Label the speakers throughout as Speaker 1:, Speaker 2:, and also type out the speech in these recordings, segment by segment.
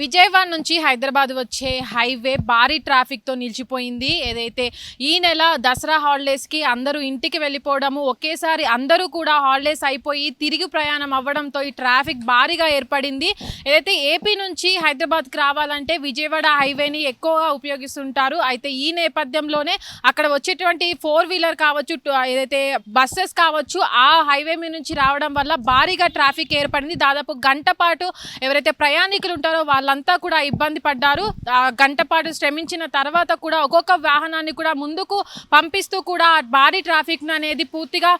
Speaker 1: విజయవాడ నుంచి హైదరాబాద్ వచ్చే హైవే భారీ ట్రాఫిక్తో నిలిచిపోయింది. ఏదైతే ఈ నెల దసరా హాలిడేస్కి అందరూ ఇంటికి వెళ్ళిపోవడము ఒకేసారి అందరూ కూడా హాలిడేస్ అయిపోయి తిరిగి ప్రయాణం అవ్వడంతో ఈ ట్రాఫిక్ భారీగా ఏర్పడింది. ఏదైతే ఏపీ నుంచి హైదరాబాద్కి రావాలంటే విజయవాడ హైవేని ఎక్కువగా ఉపయోగిస్తుంటారు. అయితే ఈ నేపథ్యంలోనే అక్కడ వచ్చేటువంటి ఫోర్ వీలర్ కావచ్చు ఏదైతే బస్సెస్ కావచ్చు ఆ హైవే మీద నుంచి రావడం వల్ల భారీగా ట్రాఫిక్ ఏర్పడింది. దాదాపు గంట పాటు ఎవరైతే ప్రయాణికులు ఉంటారో వాళ్ళంతా కూడా ఇబ్బంది పడ్డారు. గంటపాటు గంట పాటు శ్రమించిన తర్వాత కూడా ఒక్కొక్క వాహనాన్ని కూడా ముందుకు పంపిస్తూ కూడా భారీ ట్రాఫిక్ అనేది పూర్తిగా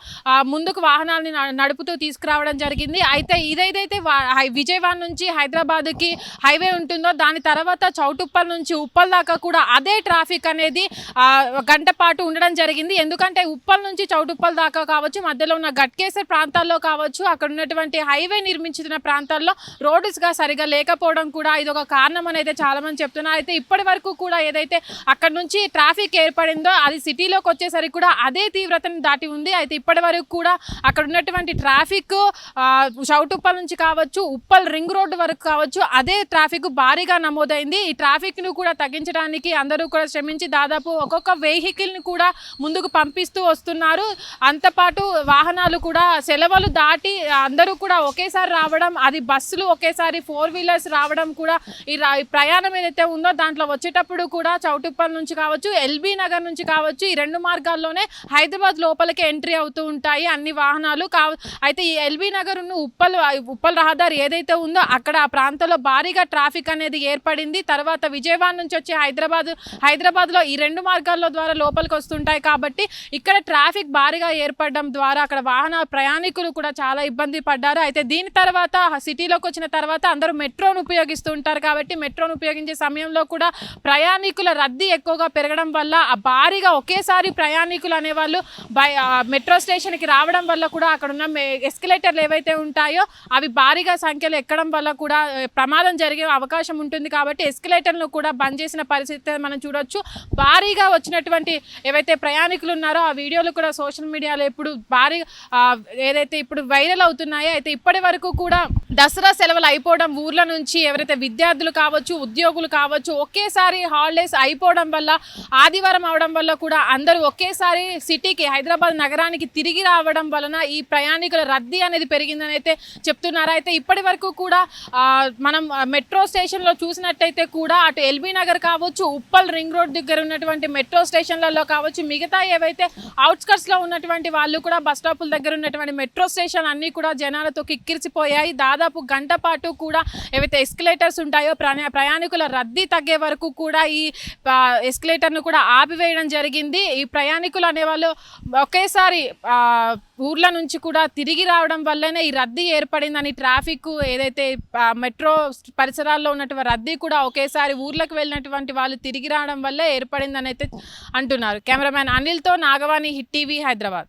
Speaker 1: ముందుకు వాహనాన్ని నడుపుతూ తీసుకురావడం జరిగింది. అయితే ఇదేదైతే హై- విజయవాడ నుంచి హైదరాబాద్కి హైవే ఉంటుందో దాని తర్వాత చౌటుప్పల్ నుంచి ఉప్పల్ దాకా కూడా అదే ట్రాఫిక్ అనేది గంటపాటు గంట పాటు ఉండడం జరిగింది. ఎందుకంటే ఉప్పల్ నుంచి చౌటుప్పల్ దాకా కావచ్చు మధ్యలో ఉన్న గట్కేసర్ ప్రాంతాల్లో కావచ్చు అక్కడ ఉన్నటువంటి హైవే నిర్మించిన ప్రాంతాల్లో రోడ్స్గా సరిగా లేకపోవడం కూడా ఇది ఒక కారణం అని అయితే చాలా మంది చెప్తున్నారు. అయితే ఇప్పటి వరకు కూడా ఏదైతే అక్కడ నుంచి ట్రాఫిక్ ఏర్పడిందో అది సిటీలోకి వచ్చేసరికి కూడా అదే తీవ్రతను దాటి ఉంది. అయితే ఇప్పటి వరకు కూడా అక్కడ ఉన్నటువంటి ట్రాఫిక్ షౌటుప్పల్ నుంచి కావచ్చు ఉప్పల్ రింగ్ రోడ్డు వరకు కావచ్చు అదే ట్రాఫిక్ భారీగా నమోదైంది. ఈ ట్రాఫిక్ను కూడా తగ్గించడానికి అందరూ కూడా శ్రమించి దాదాపు ఒక్కొక్క వెహికల్ని కూడా ముందుకు పంపిస్తూ వస్తున్నారు. అంతపాటు వాహనాలు కూడా సెలవులు దాటి అందరూ కూడా ఒకేసారి రావడం అది బస్సులు ఒకేసారి ఫోర్ వీలర్స్ రావడం కూడా ఈ ప్రయాణం ఏదైతే ఉందో దాంట్లో వచ్చేటప్పుడు కూడా చౌటుప్పల్ నుంచి కావచ్చు ఎల్బీ నగర్ నుంచి కావచ్చు ఈ రెండు మార్గాల్లోనే హైదరాబాద్ లోపలికి ఎంట్రీ అవుతూ ఉంటాయి అన్ని వాహనాలు. కావ అయితే ఈ ఎల్బీ నగర్ ఉన్న ఉప్పల్ ఉప్పల్ రహదారి ఏదైతే ఉందో అక్కడ ఆ ప్రాంతంలో భారీగా ట్రాఫిక్ అనేది ఏర్పడింది. తర్వాత విజయవాడ నుంచి వచ్చే హైదరాబాద్ హైదరాబాద్లో ఈ రెండు మార్గాల్లో ద్వారా లోపలికి వస్తుంటాయి కాబట్టి ఇక్కడ ట్రాఫిక్ భారీగా ఏర్పడడం ద్వారా అక్కడ వాహన ప్రయాణికులు కూడా చాలా ఇబ్బంది పడ్డారు. అయితే దీని తర్వాత సిటీలోకి వచ్చిన తర్వాత అందరూ మెట్రోను ఉపయోగిస్తూ ఉంటారు కాబట్టి మెట్రోను ఉపయోగించే సమయంలో కూడా ప్రయాణికుల రద్దీ ఎక్కువగా పెరగడం వల్ల ఆ భారీగా ఒకేసారి ప్రయాణికులు అనేవాళ్ళు బై మెట్రో స్టేషన్కి రావడం వల్ల కూడా అక్కడ ఉన్న ఎస్కలేటర్లు ఏవైతే ఉంటాయో అవి భారీగా సంఖ్యలో ఎక్కడం వల్ల కూడా ప్రమాదం జరిగే అవకాశం ఉంటుంది కాబట్టి ఎస్కలేటర్ను కూడా బంద్ చేసిన పరిస్థితి మనం చూడొచ్చు. భారీగా వచ్చినటువంటి ఏవైతే ప్రయాణికులు ఉన్నారో ఆ వీడియోలు కూడా సోషల్ మీడియాలో ఇప్పుడు భారీ ఏదైతే ఇప్పుడు వైరల్ అవుతున్నాయో అయితే ఇప్పటి వరకు కూడా దసరా సెలవులు అయిపోవడం ఊర్ల నుంచి ఎవరైతే విద్యార్థులు కావచ్చు ఉద్యోగులు కావచ్చు ఒకేసారి హాలిడేస్ అయిపోవడం వల్ల ఆదివారం అవడం వల్ల కూడా అందరూ ఒకేసారి సిటీకి హైదరాబాద్ నగరానికి తిరిగి రావడం వలన ఈ ప్రయాణికుల రద్దీ అనేది పెరిగిందని అయితే చెప్తున్నారు. అయితే ఇప్పటి వరకు కూడా మనం మెట్రో స్టేషన్లో చూసినట్టయితే కూడా అటు ఎల్బీ నగర్ కావచ్చు ఉప్పల్ రింగ్ రోడ్ దగ్గర ఉన్నటువంటి మెట్రో స్టేషన్లలో కావచ్చు మిగతా ఏవైతే అవుట్స్కట్స్లో ఉన్నటువంటి వాళ్ళు కూడా బస్ స్టాపుల దగ్గర ఉన్నటువంటి మెట్రో స్టేషన్ అన్నీ కూడా జనాలతో కిక్కిరిసిపోయాయి. దాదాపు గంట పాటు కూడా ఏవైతే ఎస్కలేటర్స్ ఉంటాయో ప్రయాణికుల రద్దీ తగ్గే వరకు కూడా ఈ ఎస్కలేటర్ను కూడా ఆపివేయడం జరిగింది. ఈ ప్రయాణికులు అనేవాళ్ళు ఒకేసారి ఊర్ల నుంచి కూడా తిరిగి రావడం వల్లనే ఈ రద్దీ ఏర్పడిందని ట్రాఫిక్ ఏదైతే మెట్రో పరిసరాల్లో ఉన్నటువంటి రద్దీ కూడా ఒకేసారి ఊర్లకు వెళ్ళినటువంటి వాళ్ళు తిరిగి రావడం వల్లే ఏర్పడిందని అయితే అంటున్నారు. Cameraman అనిల్తో Nagavani Hit TV Hyderabad.